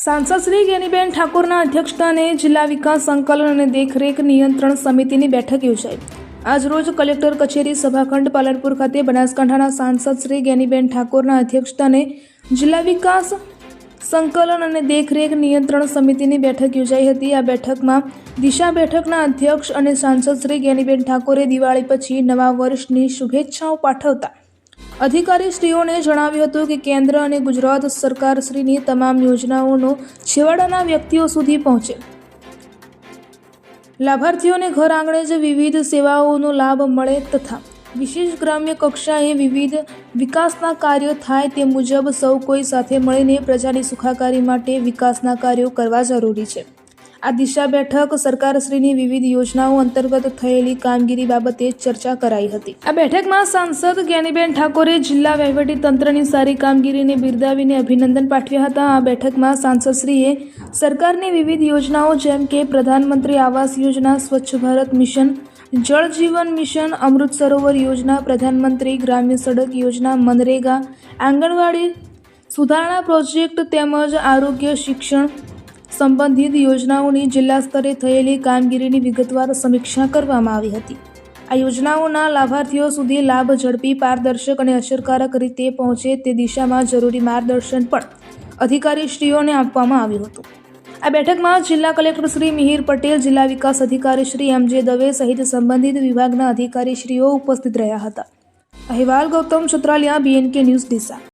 સાંસદ શ્રી ગેનીબેન ઠાકોરના અધ્યક્ષસ્થાને જિલ્લા વિકાસ સંકલન અને દેખરેખ નિયંત્રણ સમિતિની બેઠક યોજાઈ. આજરોજ કલેક્ટર કચેરી સભાખંડ પાલનપુર ખાતે બનાસકાંઠાના સાંસદ શ્રી ગેનીબેન ઠાકોરના અધ્યક્ષસ્થાને જિલ્લા વિકાસ સંકલન અને દેખરેખ નિયંત્રણ સમિતિની બેઠક યોજાઈ હતી. આ બેઠકમાં દિશા બેઠકના અધ્યક્ષ અને સાંસદ શ્રી ગેનીબેન ઠાકોરે દિવાળી પછી નવા વર્ષની શુભેચ્છાઓ પાઠવતા અધિકારીશ્રીઓને જણાવ્યું હતું કે કેન્દ્ર અને ગુજરાત સરકારશ્રીની તમામ યોજનાઓનો છેવાડાના વ્યક્તિઓ સુધી પહોંચે. લાભાર્થીઓને ઘર આંગણે જ વિવિધ સેવાઓનો લાભ મળે તથા વિશેષ ગ્રામ્ય કક્ષાએ વિવિધ વિકાસના કાર્યો થાય તે મુજબ સૌ કોઈ સાથે મળીને પ્રજાની સુખાકારી માટે વિકાસના કાર્યો કરવા જરૂરી છે. આ દિશા બેઠક સરકારશ્રીની વિવિધ યોજનાઓ અંતર્ગત થયેલી કામગીરી બાબતે ચર્ચા કરાઈ હતી. આ બેઠકમાં સાંસદ જ્ઞાનીબેન ઠાકોરે જિલ્લા વહીવટી તંત્રની સારી કામગીરીને બિરદાવીને અભિનંદન પાઠવ્યા હતા. આ બેઠકમાં સાંસદશ્રીએ સરકારની વિવિધ યોજનાઓ જેમ કે પ્રધાનમંત્રી આવાસ યોજના, સ્વચ્છ ભારત મિશન, જળ જીવન મિશન, અમૃત સરોવર યોજના, પ્રધાનમંત્રી ગ્રામ્ય સડક યોજના, મનરેગા, આંગણવાડી સુધારણા પ્રોજેક્ટ તેમજ આરોગ્ય શિક્ષણ સંબંધિત યોજનાઓની જિલ્લા સ્તરે થયેલી કામગીરીની વિગતવાર સમીક્ષા કરવામાં આવી હતી. આ યોજનાઓના લાભાર્થીઓ સુધી લાભ ઝડપી, પારદર્શક અને અસરકારક રીતે પહોંચે તે દિશામાં જરૂરી માર્ગદર્શન પણ અધિકારીશ્રીઓને આપવામાં આવ્યું હતું. આ બેઠકમાં જિલ્લા કલેક્ટર શ્રી મિહિર પટેલ, જિલ્લા વિકાસ અધિકારી શ્રી એમ જે દવે સહિત સંબંધિત વિભાગના અધિકારીશ્રીઓ ઉપસ્થિત રહ્યા હતા. અહેવાલ, ગૌતમ સુત્રાલિયા બીએનકે ન્યૂઝ ડીસા.